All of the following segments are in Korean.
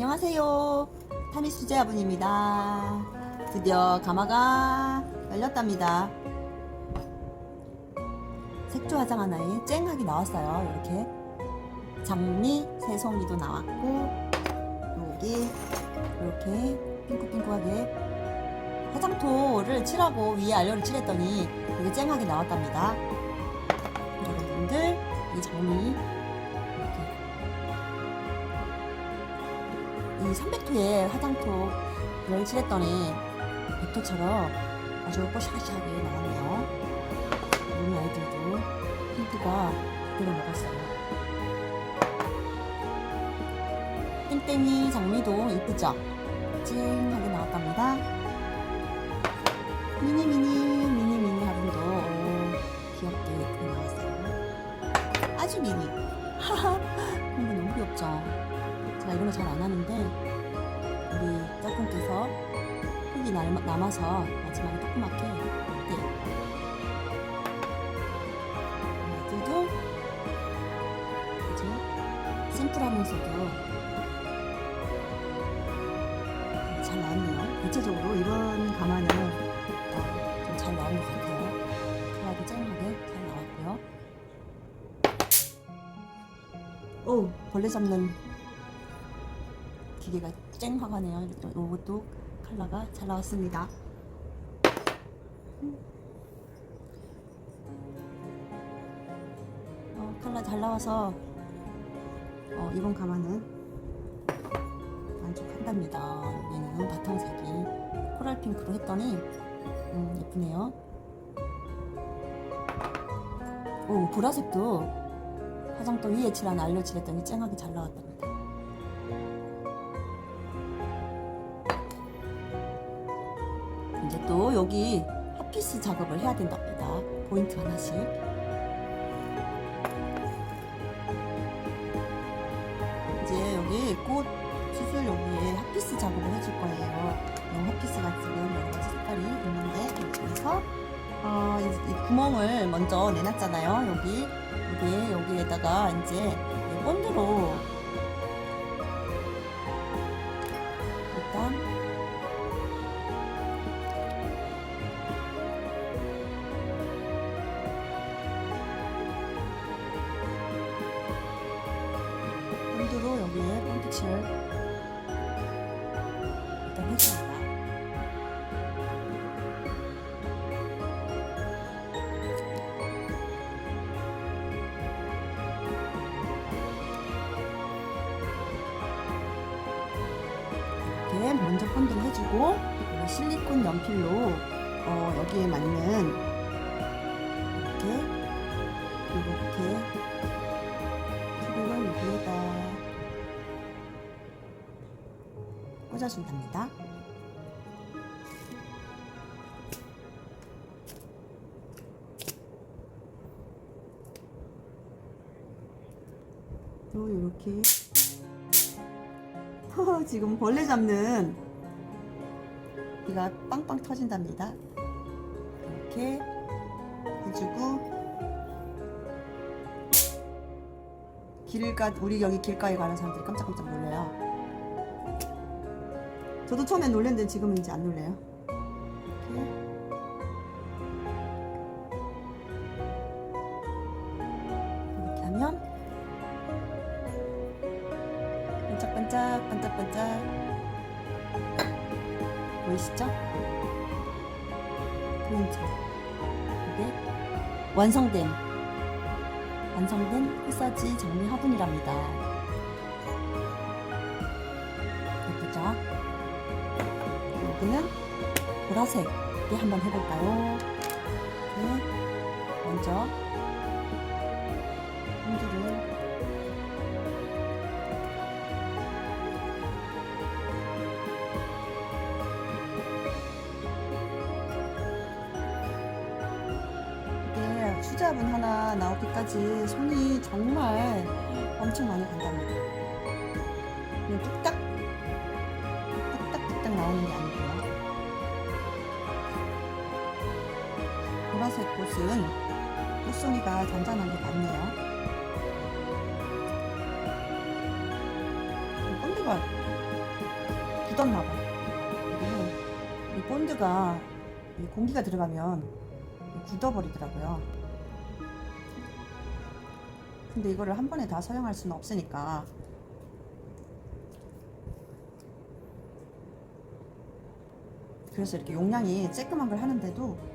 안녕하세요. 타미 수제아분입니다. 드디어 가마가 열렸답니다. 색조 화장 하나에 쨍하게 나왔어요. 이렇게 장미 새송이도 나왔고 여기 이렇게 핑크핑크하게 화장토를 칠하고 위에 알료를 칠했더니 되게 쨍하게 나왔답니다. 여러분들 이 장미 이 300토에 화장토를 칠했더니 백토처럼 아주 뽀샤시하게 나왔네요. 우리 아이들도 핑크가 그대로 먹었어요. 땡땡이 장미도 이쁘죠? 찡하게 나왔답니다. 미니 미니 미니 미니 화분도 오, 귀엽게 예쁘게 나왔어요. 아주 미니. 하하. 근데 너무 귀엽죠? 제가 이런 거 잘 안 하는데 우리 짝꿍께서 흙이 남- 남아서 마지막에 조그맣게 네. 아이들도 아주 심플하면서도 잘 나왔네요. 대체적으로 이런 가마는 어, 좀잘 나온 것 같아요. 컬러도 쨍하게 잘 나왔고요. 오 벌레 잡는 기계가 쨍하가네요. 이것도 컬러가 잘 나왔습니다. 어, 컬러 잘 나와서 어, 이번 가마는 만족한답니다. 여기는 바탕색이 코랄 핑크로 했더니 음, 예쁘네요. 오 보라색도 화장도 위에 칠한 알료 칠 했더니 쨍하게 잘 나왔답니다. 또 여기 핫피스 작업을 해야 된답니다. 포인트 하나씩. 이제 여기 꽃 수술 여기에 핫피스 작업을 해줄 거예요. 이 핫피스가 지금 여러 가지 색깔이 있는데 그래서 어, 이, 이 구멍을 먼저 내놨잖아요. 여기 이게 여기에다가 이제 이 본드로 칠을 일단 해줍니다. 이렇게 먼저 본드를 해주고 실리콘 연필로 어, 여기에 맞는 이렇게 이렇게 꽂아준답니다. 또 이렇게 지금 벌레 잡는 이가 빵빵 터진답니다. 이렇게 해주고 길가 우리 여기 길가에 가는 사람들이 깜짝깜짝 놀래요. 저도 처음에 놀랬는데 지금은 이제 안 놀래요. 이렇게 이렇게 하면 반짝반짝 반짝반짝 보이시죠? 포인트 이게 완성된 완성된 코사지 장미 화분이랍니다 여기는 보라색에 한번 해볼까요? 이렇게 먼저 본드를 이게 수제화분 하나 나오기까지 손이 정말 엄청 많이 간답니다. 그냥 뚝딱 뚝딱뚝딱 나오는 게 아니고 보라색 꽃은 꽃송이가 잔잔하게 많네요. 본드가 굳었나 봐. 이게 이 본드가 이 공기가 들어가면 굳어버리더라고요. 근데 이거를 한 번에 다 사용할 수는 없으니까 그래서 이렇게 용량이 쬐끄만 걸 하는데도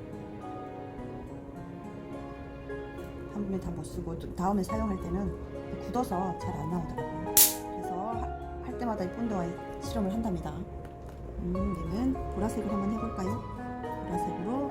한 번에 다 못 쓰고 또 다음에 사용할 때는 굳어서 잘 안 나오더라고요. 그래서 하- 할 때마다 이 본드와 실험을 한답니다. 음, 얘는 보라색으로 한번 해볼까요? 보라색으로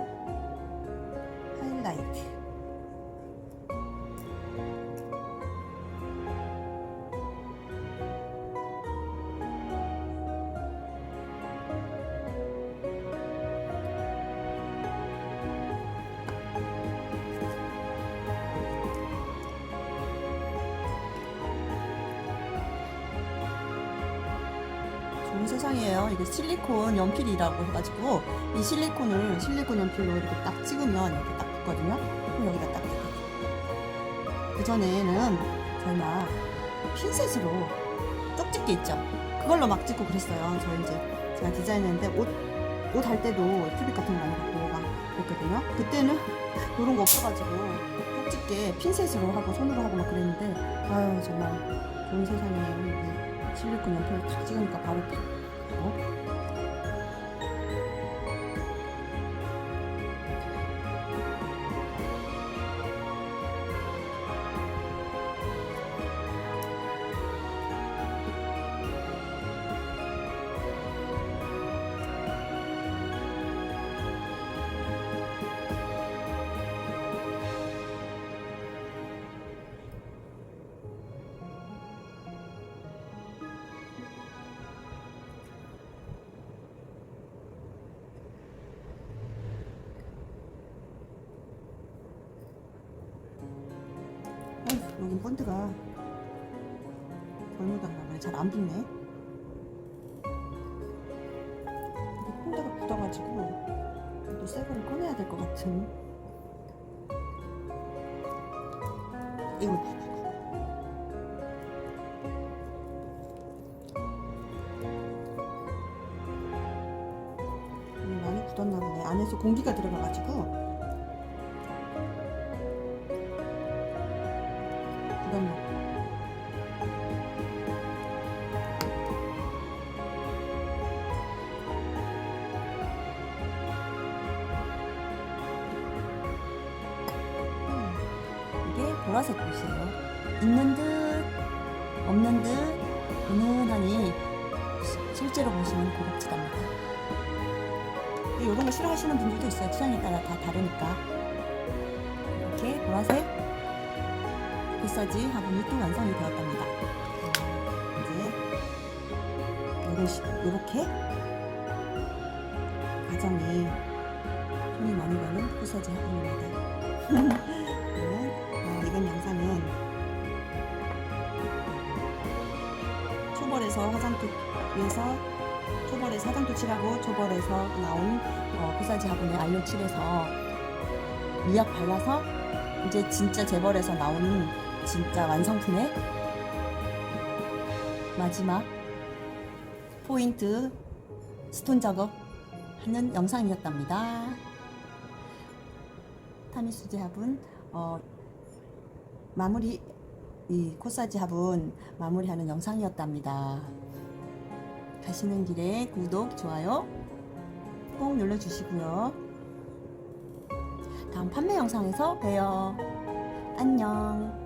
좋은 세상이에요. 이게 실리콘 연필이라고 해가지고 이 실리콘을 실리콘 연필로 이렇게 딱 찍으면 이렇게 딱 붙거든요. 그럼 여기다 딱그 전에는 저희가 핀셋으로 쪽집게 있죠. 그걸로 막 찍고 그랬어요. 저 이제 제가 디자인했는데 옷 옷 할 때도 큐빅 같은 거 많이 갖고 막 그랬거든요. 그때는 이런 거 없어가지고 쪽집게 핀셋으로 하고 손으로 하고 막 그랬는데 아유 정말 좋은 세상이에요. 이게 실리콘 연필 탁 찍으니까 바로. 어 여긴 본드가 덜 묻었나 봐요. 잘안 붙네. 본드가 굳어가지고 또 새 거를 꺼내야 될 것 같은. 이거 음, 많이 굳었나 보네. 안에서 공기가 들어가가지고 보라색 꽃이에요. 있는 듯 없는 듯 은은하니 시- 실제로 보시면 고급지답니다. 이런 거 싫어하시는 분들도 있어요. 취향에 따라 다 다르니까. 이렇게 보라색 비싸지 화분이 또 완성이 되었답니다. 이제 이런 식 이렇게 가정이 손이 많이 가는 코사지 화분입니다. 이번 영상은 초벌에서 화장토에서 초벌에서 화장토 칠하고 초벌에서 나온 어, 코사지 화분에 알료 칠해서 미약 발라서 이제 진짜 재벌에서 나오는 진짜 완성품의 마지막 포인트 스톤 작업 하는 영상이었답니다. 타미수제 화분 어, 마무리 이 코사지 화분 마무리하는 영상이었답니다. 가시는 길에 구독, 좋아요 꼭 눌러주시고요. 다음 판매 영상에서 봬요. 안녕.